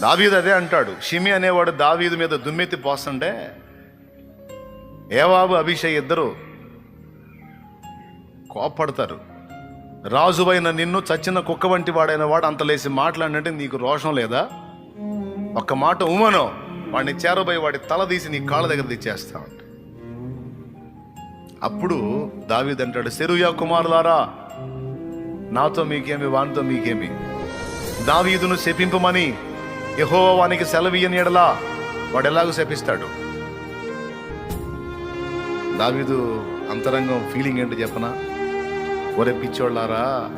దావీదు అదే అంటాడు. షిమి అనేవాడు దావీదు మీద దుమ్మెత్తి పోస్తుంటే ఏవాబు అభిషేక్ ఇద్దరు కోప్పడతారు. రాజువైన నిన్ను చచ్చిన కుక్క వంటి వాడైన వాడు అంత లేసి మాట్లాడినట్టు నీకు రోషం లేదా? ఒక్క మాట ఉమను వాడిని చేరబోయి వాడి తల తీసి నీ కాళ్ళ దగ్గర తెచ్చేస్తా అప్పుడు దావీద్ అంటాడు సెరుయా కుమారులారా నాతో మీకేమి వానితో మీకేమి? దావీదును శపింపమని యహోవానికి వానికి ఎడలా వాడు ఎలాగో శపిస్తాడు? దావీదు అంతరంగం ఫీలింగ్ ఏంటో చెప్పనా? ఒరే పిచ్చోళ్ళారా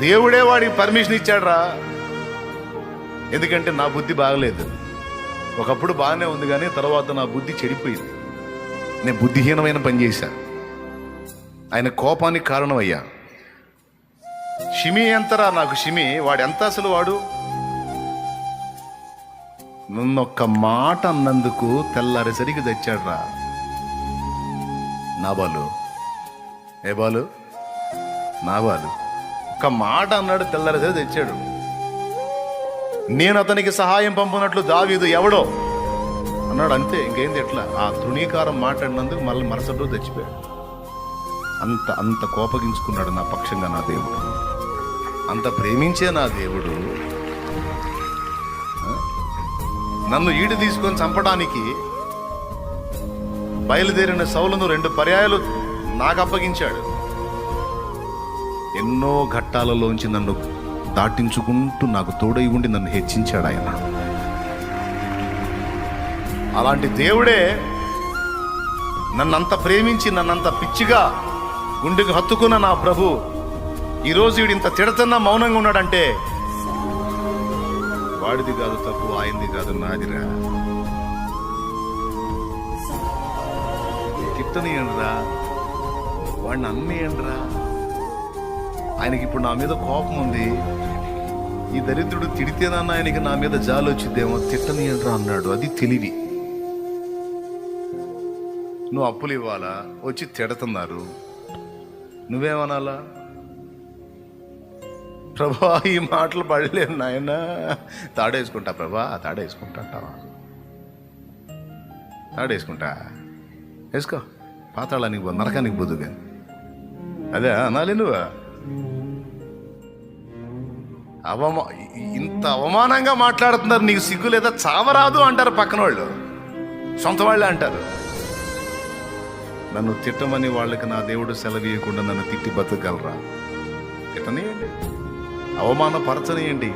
దేవుడే వాడికి పర్మిషన్ ఇచ్చాడ్రా. ఎందుకంటే నా బుద్ధి బాగలేదు. ఒకప్పుడు బాగానే ఉంది కానీ తర్వాత నా బుద్ధి చెడిపోయింది. నేను బుద్ధిహీనమైన పని చేశా. ఆయన కోపానికి కారణమయ్యా. షిమి ఎంతరా నాకు షిమి? వాడు ఎంత అసలు వాడు? నన్నొక్క మాట అన్నందుకు తెల్లారేసరికి తెచ్చాడురా. నా బాలు. ఏ బాలు? నా బాలు. ఒక మాట అన్నాడు తెల్లారేసరికి తెచ్చాడు. నేను అతనికి సహాయం పంపినట్లు దావీదు ఎవడో? అన్నాడు అంతే ఇంకేంది ఎట్లా ఆ తృణీకారం మాట్లాడినందుకు మళ్ళీ మరుసటి రోజు తెచ్చిపోయాడు. అంత అంత కోపగించుకున్నాడు నా పక్షంగా నా దేవుడు. అంత ప్రేమించే నా దేవుడు. నన్ను ఈడు తీసుకొని చంపడానికి బయలుదేరిన సౌలను రెండు పర్యాయాలు నాకు అప్పగించాడు ఎన్నో ఘట్టాలలోంచి నన్ను దాటించుకుంటూ నాకు తోడై ఉండి నన్ను హెచ్చించాడు ఆయన. అలాంటి దేవుడే నన్నంత ప్రేమించి నన్నంత పిచ్చిగా గుండెకు హత్తుకున్న నా ప్రభు ఈరోజు వీడు ఇంత తిడతన్నా మౌనంగా ఉన్నాడంటే వాడిది కాదు తప్పు ఆయనది కాదు నాదిరా. తిట్టనియండిరా వాడిని అన్నేయండిరా ఆయనకి ఇప్పుడు నా మీద కోపం ఉంది. ఈ దరిద్రుడు తిడితేనన్న ఆయనకి నా మీద జాలి వచ్చిద్దేమో తిట్టనియండిరా అన్నాడు. అది తెలివి. నువ్వు అప్పులు ఇవ్వాలా వచ్చి తిడుతున్నారు. నువ్వేమనాలా? ప్రభా ఈ మాటలు పడలేను నాయన. తాడేసుకుంటా ప్రభా తాడేసుకుంటా అంటావా? తాడేసుకుంటా? వేసుకో. పాతాళానికి పో నరకానికి పోదుగా అదే అనాలి నువ్వు. అవమా ఇంత అవమానంగా మాట్లాడుతున్నారు నీకు సిగ్గు లేదా? చావరాదు అంటారు పక్కన వాళ్ళు సొంత వాళ్ళే అంటారు. నన్ను తిట్టమని వాళ్ళకి నా దేవుడు సెలవీయకుండా నన్ను తిట్టి బతకగలరా? తిట్టనియండి. అవమానపరచనియండి.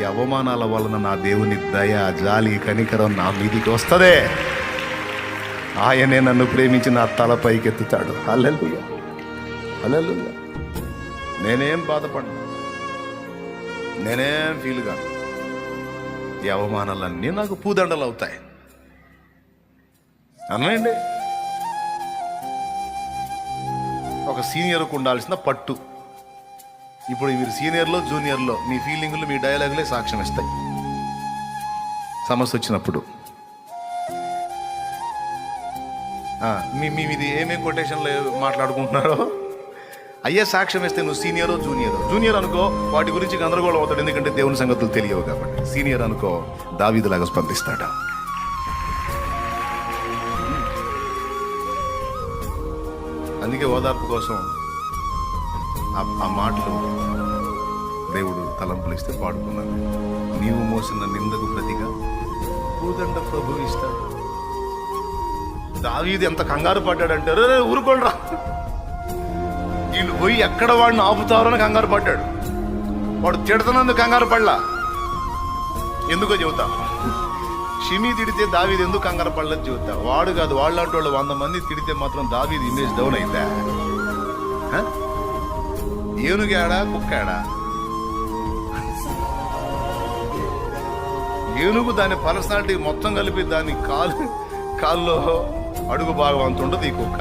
ఈ అవమానాల వలన నా దేవుని దయ జాలి కనికరం నా మీదికి వస్తుందే. ఆయనే నన్ను ప్రేమించి నా తలపైకి పైకెత్తుతాడు. అల్లెలుయ్య అల్లెలుయ్య నేనేం బాధపడను. నేనేం ఫీల్ కాను. ఈ అవమానాలన్నీ నాకు పూదండలు అవుతాయి. అనండి ఒక సీనియర్కు ఉండాల్సిన పట్టు. ఇప్పుడు మీరు సీనియర్లో జూనియర్లో మీ ఫీలింగులు మీ డైలాగులే సాక్ష్యం ఇస్తాయి సమస్య వచ్చినప్పుడు మీ మీ మీది ఏమేమి కొటేషన్లో మాట్లాడుకుంటున్నారో? అయ్యే సాక్ష్యం ఇస్తే నువ్వు సీనియరో జూనియరో? జూనియర్ అనుకో వాటి గురించి గందరగోళం అవుతాడు ఎందుకంటే దేవుని సంగతులు తెలియవు కాబట్టి. సీనియర్ అనుకో దావీదులాగా స్పందిస్తాడు. అందుకే ఓదార్పు కోసం ఆ- మాటలు దేవుడు తలంపులు ఇస్తే పాడుకున్నాను నీవు మోసిన నిందకు ప్రతిగా భూదండ ప్రభు ఇస్తాడు. దావీది ఎంత కంగారు పడ్డాడంటే "రే, రే, వీళ్ళు పోయి ఎక్కడ వాడిని ఆపుతారని కంగారు పడ్డాడు. వాడు తిడుతున్నందుకు కంగారు పడలా. ఎందుకో చెబుతా. షిమి తిడితే దావీది ఎందుకు కంగారు పడలేదు చెబుతా. వాడు కాదు వాళ్ళంటి వాళ్ళు వంద మంది తిడితే మాత్రం దావీది ఇమేజ్ డౌన్ అయిందా ఏనుగాడా కుక్కాడా? ఏనుగు దాని పర్సనాలిటీ మొత్తం కలిపి దాని కాలు కాల్లో అడుగు భాగం అంత ఉంటుంది ఈ కుక్క.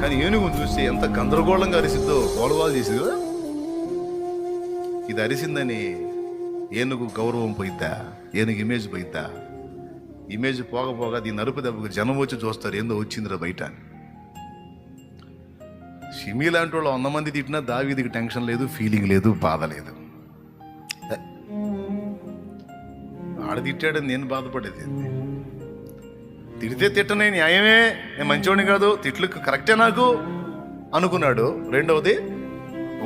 కానీ ఏనుగు చూస్తే ఎంత గందరగోళంగా అరిసిద్దో గోలవాలు చేసిందో కదా ఇది అరిసిందని ఏనుగు గౌరవం పోయిద్దా? ఏనుగు ఇమేజ్ పోయిద్దా? ఇమేజ్ పోగపోగా దీని నరుపు దెబ్బకు జనం వచ్చి చూస్తారు ఏందో వచ్చిందిరా బయట అని. షిమి లాంటి వాళ్ళు వంద మంది తిట్టినా దావీదికి టెన్షన్ లేదు ఫీలింగ్ లేదు బాధ లేదు. ఆడ తిట్టాడని నేను బాధపడేది తిడితే తిట్టనే న్యాయమే నేను మంచివాడిని కాదు తిట్లు కరెక్టే నాకు అనుకున్నాడు. రెండవది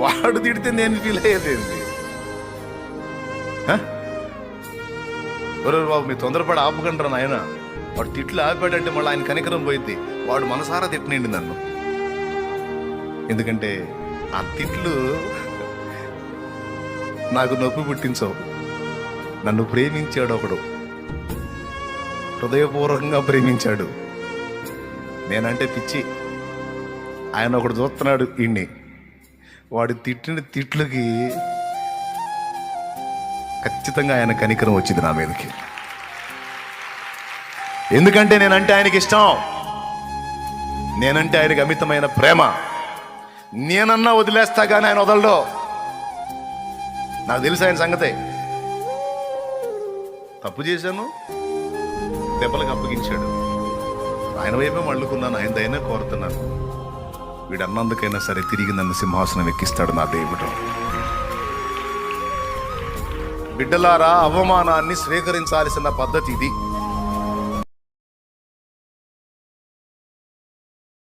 వాడు తిడితే నేను ఫీల్ అయ్యేది ఒరే బాబు మీ తొందరపడి ఆపుకుంటారు నాయన. వాడు తిట్లు ఆపాడంటే మళ్ళీ ఆయన కనికరం పోయింది వాడు మనసారా తిట్టనండి నన్ను. ఎందుకంటే ఆ తిట్లు నాకు నొప్పి పుట్టించవు. నన్ను ప్రేమించాడు ఒకడు. హృదయపూర్వకంగా ప్రేమించాడు. నేనంటే పిచ్చి. ఆయన ఒకడు చూస్తున్నాడు ఇన్ని వాడు తిట్టిన తిట్లకి ఖచ్చితంగా ఆయన కనికరం వచ్చింది నా మీదకి. ఎందుకంటే నేనంటే ఆయనకి ఇష్టం. నేనంటే ఆయనకి అమితమైన ప్రేమ. నేనన్నా వదిలేస్తా కానీ ఆయన వదలడు. నాకు తెలుసు ఆయన సంగతే. తప్పు చేశాను దెబ్బలకు అప్పగించాడు. ఆయన వైపే మళ్ళుకున్నాను ఆయన దయనే కోరుతున్నాను. వీడు అన్నందుకైనా సరే తిరిగి నన్ను సింహాసనం ఎక్కిస్తాడు నా దేవుడు. బిడ్డలారా అవమానాన్ని స్వీకరించాల్సిన పద్ధతి ఇది.